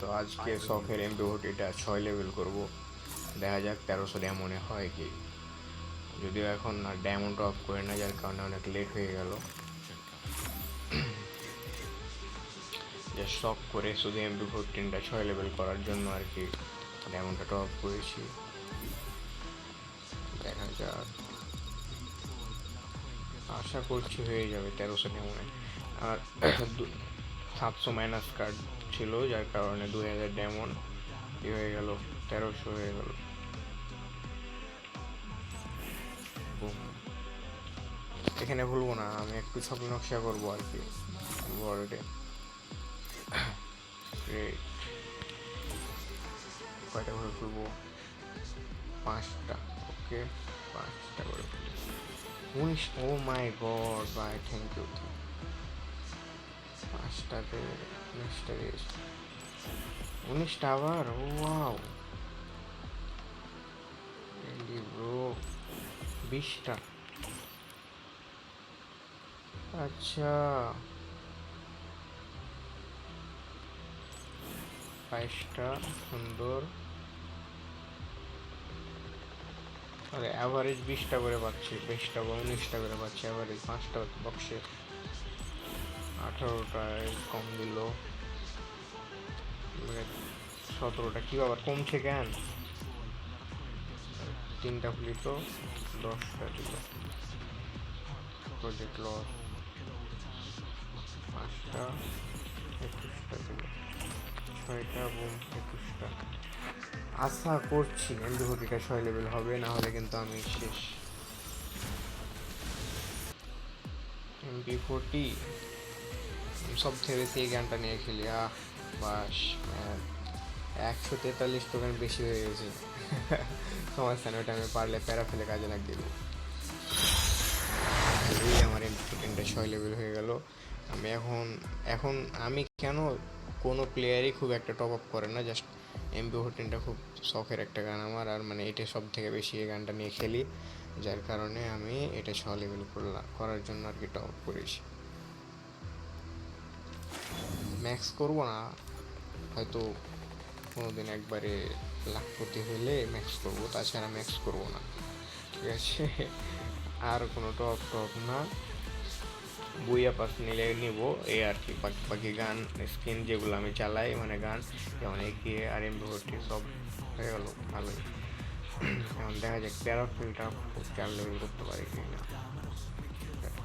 তো আজকে শখের এমপিওটিটা ছয় লেভেল করব। দেখা যাক তেরোশো ড্যামনে হয় কি। যদিও এখন আর ডায়মন্ড অফ করে না, যার কারণে অনেক লেট হয়ে গেল। যে শখ করে শুধু এমপি ফোরটিনটা ছয় লেভেল করার জন্য আর কি ডায়মন্ডটা টপ করেছি। দেখা যাক। আশা করছি হয়ে যাবে তেরোশো ডেমনে আর সাতশো মাইনাস কার্ড ছিল, যার কারণে দুই হাজার ডেমন ই হয়ে গেল, তেরোশো হয়ে গেল. এখানে ভুলবো না, আমি একটু ছবি নকশা করব আর কি গ্রেট কয়টা করে খুলবো পাঁচটা, ওকে, পাঁচটা করে উনিশ ও my god bye thank you পাঁচটাতে উনিশটা দিয়েছে উনিশটা আবার ওয়াও ব্রো বিশটা আচ্ছা। বাইশটা, সুন্দর। আরে অ্যাভারেজ বিশটা করে পাচ্ছি বিশটা বা উনিশটা করে পাচ্ছি অ্যাভারেজ পাঁচটা বক্সে আঠারোটায় কম দিল। সতেরোটা, কি আবার কমছে কেন? তিনটা খুলি তো দশটা দিল। প্রজেক্ট লস পাঁচটা, একুশটা দিল। ছয়টা বুম একুশটা। আশা করছি এমবিহটিটা ছয় লেভেল হবে, না হলে কিন্তু আমি শেষ। এমবি ফোরটি সব বেশি এই গানটা নিয়ে খেলি। আহ, বাস একশো তেতাল্লিশ টোকেন বেশি হয়ে গেছে। সমস্যা ওটা আমি পারলে প্যারা ফেলে কাজে লাগিয়ে দেবো। এই আমার এমপিটা ছয় লেভেল হয়ে গেল। আমি এখন এখন আমি কেন কোনো প্লেয়ারই খুব একটা টপ আপ করে না জাস্ট এমপি ফোরটিনটা খুব শখের একটা গান আমার, আর মানে এটা সব থেকে বেশি এই গানটা নিয়ে খেলি, যার কারণে আমি এটা ছ লেভেল করলাম করার জন্য আর কি টপ করেছি। ম্যাক্স করব না, হয়তো কোনো দিন একবারে লাখপতি হলে ম্যাক্স করব, তাছাড়া ম্যাক্স করব না। ঠিক আছে? আর কোনো টপ টপ না। বইয়া পাস নিলে নিব এই আর কি, বাকি বাকি গান স্ক্রিন যেগুলো আমি চালাই মানে গান, যেমন এগিয়ে আর এম ভর্তি, সব হয়ে গেল, ভালোই। এখন দেখা যাক প্যারাফিলটা চার লেভেল করতে পারি কি না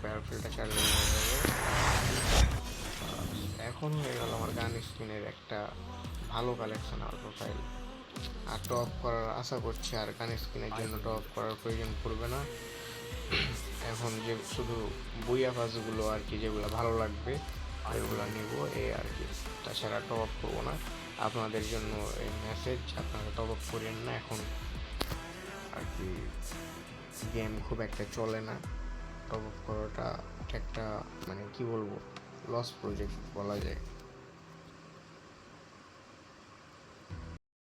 প্যারাফিলটা চার লেভেল এখন হয়ে গেল আমার গান স্কিনের একটা ভালো কালেকশন আর প্রোফাইল আর টপ করার আশা করছি আর গান স্কিনের জন্য টপ করার প্রয়োজন পড়বে না। এখন যে শুধু বইয়া পাসগুলো আর কি যেগুলো ভালো লাগবে, ওইগুলো নিব এই আর কি। তাছাড়া টপ আপ করব না। আপনাদের জন্য এই মেসেজ আপনারা টপ আপ করেন না। এখন আর কি গেম খুব একটা চলে না। টপ আপ করাটা একটা মানে কি বলব? লস প্রজেক্ট বলা যায়